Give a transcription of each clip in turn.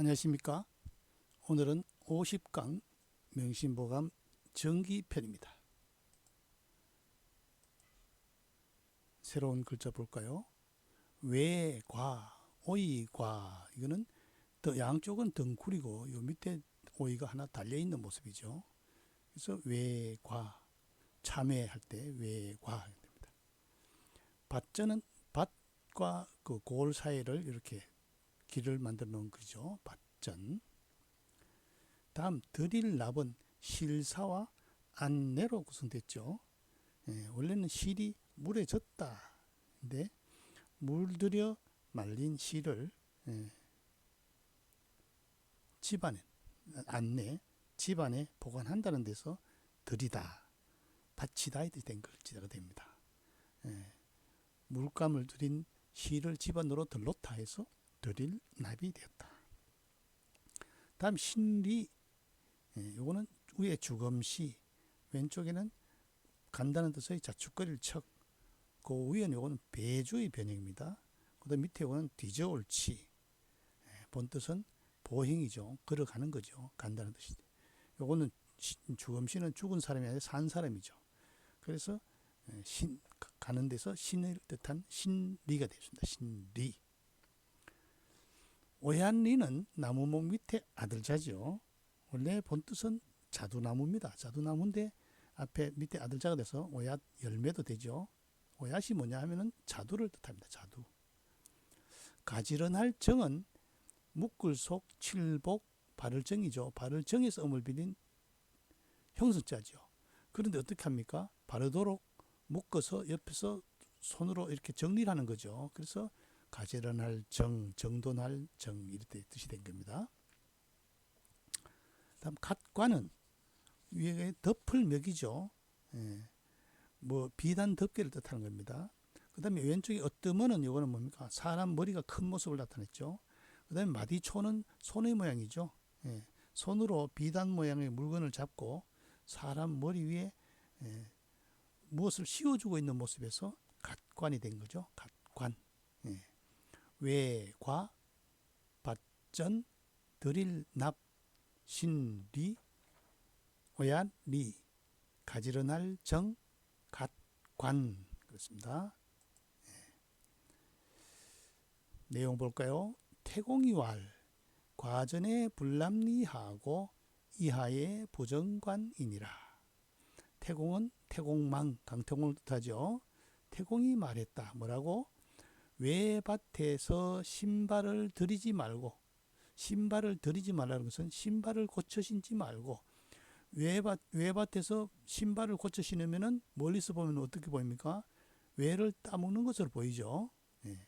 안녕하십니까. 오늘은 50강 명심보감 정기편입니다. 새로운 글자 볼까요? 외과, 오이과 이거는 더 양쪽은 덩쿨이고 요 밑에 오이가 하나 달려 있는 모습이죠. 그래서 외과 참외할 때 외과 됩니다. 밭전은 밭과 그 골 사이를 이렇게 길을 만들어 놓은 거죠. 밭전. 다음 드릴 납은 실사와 안내로 구성됐죠. 예, 원래는 실이 물에 젖다. 근데 물들여 말린 실을 예, 집안에 안내 집안에 보관한다는 데서 들이다 바치다 이렇게 된 글자가 됩니다. 예, 물감을 들인 실을 집안으로 들놓다 해서 드릴 납이 되었다. 다음 신리 예, 요거는 위에 주검시 왼쪽에는 간다는 뜻의 자축거리를 척. 그 위에는 요거는 배주의 변형입니다. 그다음 밑에 요거는 뒤저올치. 예, 본 뜻은 보행이죠. 걸어가는 거죠. 간다는 뜻이. 요거는 주검시는 죽은 사람이 아니라 산 사람이죠. 그래서 예, 신 가는 데서 신을 뜻한 신리가 되었습니다. 신리. 오얀리는 나무목 밑에 아들자죠. 원래 본 뜻은 자두나무입니다. 자두나무인데 앞에 밑에 아들자가 돼서 오얏 열매도 되죠. 오얏이 뭐냐 하면은 자두를 뜻합니다. 자두. 가지런할 정은 묶을 속 칠복 발을 정이죠. 발을 정에서 음을 빌린 형성자죠. 그런데 어떻게 합니까? 바르도록 묶어서 옆에서 손으로 이렇게 정리를 하는 거죠. 그래서 가지런할 정, 정돈할 정 이렇게 뜻이 된 겁니다. 다음 갓과는 위에 덮을 멱이죠. 예. 뭐 비단 덮개를 뜻하는 겁니다. 그 다음에 왼쪽에 어뜨머는 이거는 뭡니까? 사람 머리가 큰 모습을 나타냈죠. 그 다음에 마디초는 손의 모양이죠. 예. 손으로 비단 모양의 물건을 잡고 사람 머리 위에 예. 무엇을 씌워주고 있는 모습에서 갓관이 된 거죠. 갓관. 예. 외과, 밭전, 드릴, 납, 신리, 오얏리, 가지런할 정, 갓관 그렇습니다. 예. 내용 볼까요? 태공이왈 과전에 불남리하고 이하의 부정관이니라. 태공은 태공망 강태공을 뜻하죠. 태공이 말했다. 뭐라고? 외밭에서 신발을 들이지 말고 신발을 들이지 말라는 것은 신발을 고쳐 신지 말고 외밭 외밭에서 신발을 고쳐 신으면은 멀리서 보면 어떻게 보입니까? 외를 따먹는 것으로 보이죠. 예.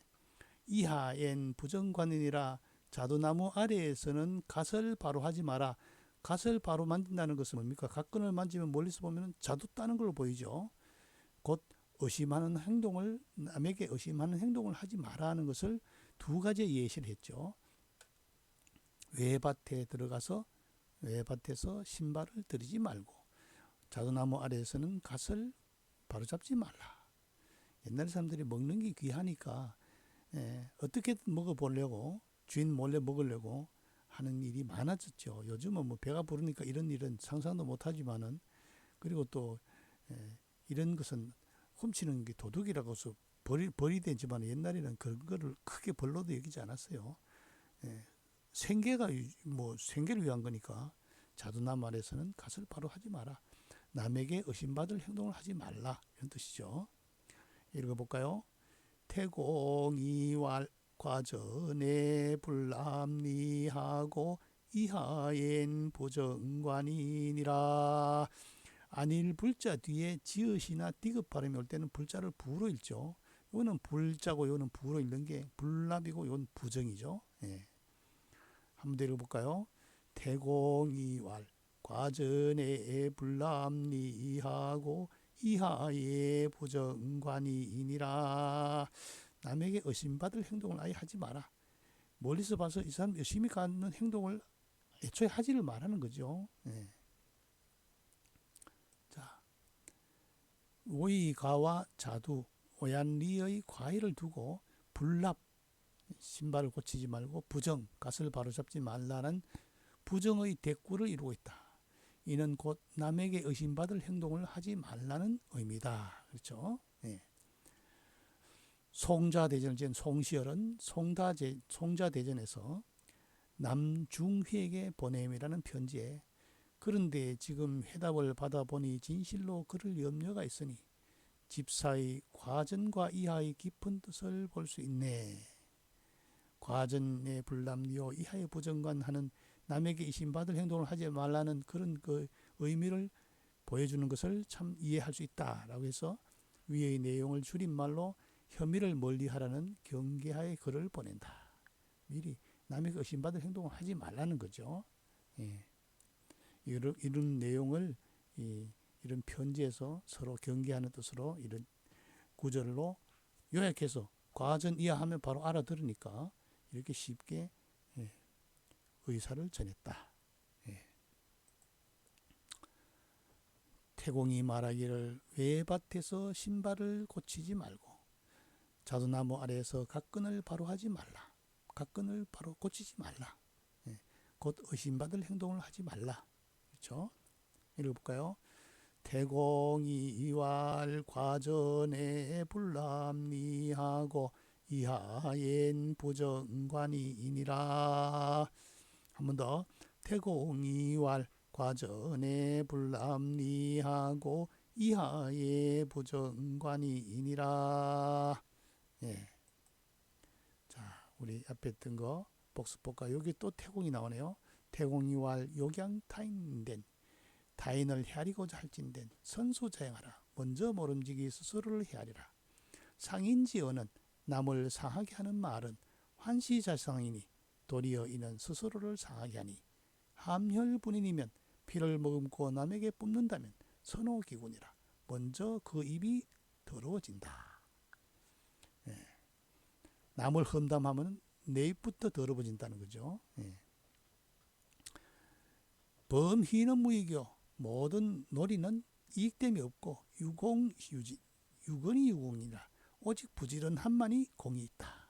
이하엔 부정관이니라 자두나무 아래에서는 갓을 바로 하지 마라. 갓을 바로 만든다는 것은 뭡니까? 갓근을 만지면 멀리서 보면 자두 따는 걸로 보이죠. 곧 의심하는 행동을 남에게 의심하는 행동을 하지 말라는 것을 두 가지 예시를 했죠. 외밭에 들어가서 외밭에서 신발을 들이지 말고 자두나무 아래에서는 갓을 바로잡지 말라. 옛날 사람들이 먹는 게 귀하니까 예, 어떻게든 먹어보려고 주인 몰래 먹으려고 하는 일이 많아졌죠. 요즘은 뭐 배가 부르니까 이런 일은 상상도 못하지만은 그리고 또 예, 이런 것은 훔치는 게 도둑이라고 해서 벌이, 벌이 되지만 옛날에는 그런 거를 크게 벌로도 여기지 않았어요. 예, 생계가 뭐 생계를 위한 거니까 자두나무 아래서는 갓을 바로 하지 마라. 남에게 의심받을 행동을 하지 말라. 이런 뜻이죠. 읽어볼까요? 태공이왈 과전에 불남리하고 이하엔 보정관이니라. 안일 불자 뒤에 지읒이나 디귿 발음이 올 때는 불자를 부로 읽죠. 이거는 불자고 이거는 부로 읽는 게 불납이고 이건 부정이죠. 예. 한번 더 읽어볼까요? 태공이왈 과전에 불남리하고 이하에 부정관이니라. 남에게 의심받을 행동을 아예 하지 마라. 멀리서 봐서 이 사람 열심히 가는 행동을 애초에 하지를 말하는 거죠. 예. 오이가와 자두, 오얀리의 과일을 두고 불납, 신발을 고치지 말고 부정, 갓을 바로잡지 말라는 부정의 대꾸를 이루고 있다. 이는 곧 남에게 의심받을 행동을 하지 말라는 의미다. 그렇죠? 예. 송자 대전을 지은 송시열은 송다제, 송자 대전에서 남중휘에게 보냄이라는 편지에 그런데 지금 해답을 받아보니 진실로 그럴 염려가 있으니 집사의 과전과 이하의 깊은 뜻을 볼 수 있네. 과전의 불남리요 이하의 부정관 하는 남에게 의심받을 행동을 하지 말라는 그런 그 의미를 보여주는 것을 참 이해할 수 있다라고 해서 위의 내용을 줄임말로 혐의를 멀리하라는 경계하의 글을 보낸다. 미리 남에게 의심받을 행동을 하지 말라는 거죠. 예. 이런, 이런 내용을 이, 이런 편지에서 서로 경계하는 뜻으로 이런 구절로 요약해서 과전 이하하면 바로 알아들으니까 이렇게 쉽게 예, 의사를 전했다. 예. 태공이 말하기를 외밭에서 신발을 고치지 말고 자두나무 아래에서 각근을 바로 하지 말라. 각근을 바로 고치지 말라. 예. 곧 의심받을 행동을 하지 말라. 그렇죠? 읽어볼까요? 태공이 이왈 과전에 불남리하고 이하엔 부정관이니라. 한 번 더. 태공이 왈 과전에 불남리하고 이하에 부정관이니라. 예. 자, 우리 앞에 했던 거 복습 볼까? 여기 또 태공이 나오네요. 태공이왈 요경타인된 타인을 헤아리고자 할진된 선수 자행하라. 먼저 모름지기 스스로를 헤아리라. 상인지어는 남을 상하게 하는 말은 환시자상이니 도리어 이는 스스로를 상하게 하니 함혈분인이면 피를 머금고 남에게 뿜는다면 선호기군이라. 먼저 그 입이 더러워진다. 예. 남을 험담하면 내 입부터 더러워진다는 거죠. 예. 범희는 무익이요 모든 놀이는 이익됨이 없고 유공유지 유건이 유공이라 오직 부지런함만이 공이 있다.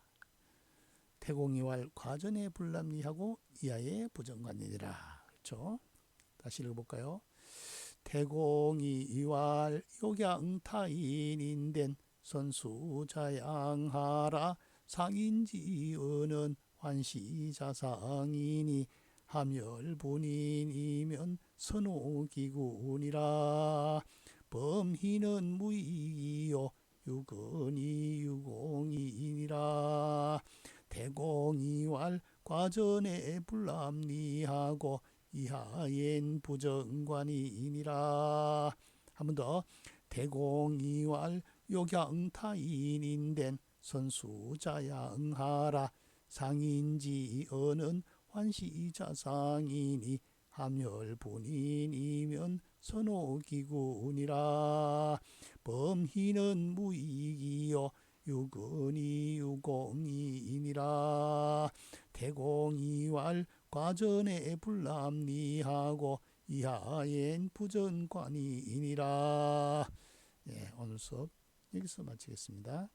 태공이왈 과전에 불남리하고 이하의 부정관이니라. 그렇죠? 다시 읽어볼까요? 태공이 이왈 요양타인인된 선수자양하라 상인지어는 환시자상이니 함열분인이면 선호기군이라. 범희는 무이요 유건이 유공이니라. 대공이왈 과전에 불남리하고 이하엔 부정관이니라. 한 번 더. 대공이왈 요경타인인된 선수자양하라. 상인지어는 환시자상이니 함열분인이면 선호기군이라. 범희는 무익이요 유근이 유공이니라. 대공이왈 과전에 불남리하고 이하엔 부전관이니라. 예, 오늘 수업 여기서 마치겠습니다.